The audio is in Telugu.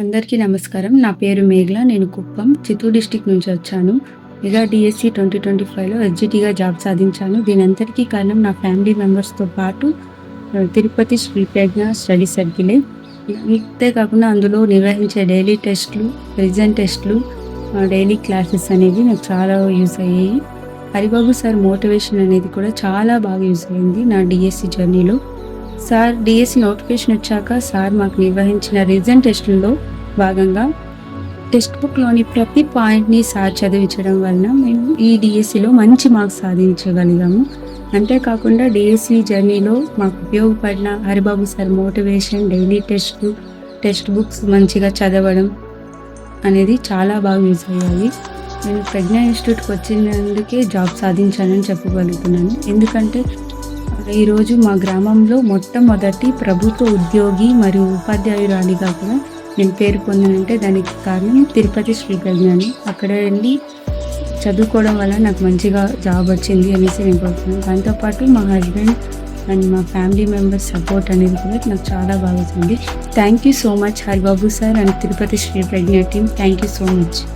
అందరికీ నమస్కారం. నా పేరు మేఘల. నేను కుప్పం. చిత్తూరు డిస్టిక్ నుంచి వచ్చాను. మెగా డిఎస్సి ట్వంటీ ట్వంటీ ఫైవ్లో ఎస్జిటిగా జాబ్ సాధించాను. దీని అంతటికీ కారణం నా ఫ్యామిలీ మెంబర్స్తో పాటు తిరుపతి శ్రీ ప్రజ్ఞ స్టడీ సర్కిలే. అంతేకాకుండా అందులో నిర్వహించే డైలీ టెస్ట్లు రిజన్ టెస్ట్లు డైలీ క్లాసెస్ అనేవి నాకు చాలా యూస్ అయ్యాయి. హరిబాబు సార్ మోటివేషన్ అనేది కూడా చాలా బాగా యూస్ అయింది నా డిఎస్సి జర్నీలో. సార్ డిఎస్సి నోటిఫికేషన్ వచ్చాక సార్ మాకు నిర్వహించిన రీజన్ టెస్టుల్లో భాగంగా టెక్స్ట్ బుక్లోని ప్రతి పాయింట్ని సార్ చదివించడం వలన మేము ఈ డిఎస్సిలో మంచి మార్క్స్ సాధించగలిగాము. అంతేకాకుండా డిఎస్సి జర్నీలో మాకు ఉపయోగపడిన Haribabu sir motivation daily test text books మంచిగా చదవడం అనేది చాలా బాగా యూజ్ అయ్యాయి. నేను ప్రజ్ఞా ఇన్స్టిట్యూట్కి వచ్చినందుకే జాబ్ సాధించానని చెప్పగలుగుతున్నాను. ఎందుకంటే ఈరోజు మా గ్రామంలో మొట్టమొదటి ప్రభుత్వ ఉద్యోగి మరియు ఉపాధ్యాయురాలిగా కూడా నేను పేరు పొందానంటే దానికి కారణం తిరుపతి శ్రీ ప్రజ్ఞాని అక్కడ వెళ్ళి చదువుకోవడం వల్ల నాకు మంచిగా జాబ్ వచ్చింది అనేసి నేను కోరుతున్నాను. దాంతోపాటు మా హస్బెండ్ అండ్ మా ఫ్యామిలీ మెంబర్స్ సపోర్ట్ అనేది కూడా నాకు చాలా బాగా వచ్చింది. Thank you so much Haribabu sir and Tirupati Sri Pragna team thank you so much.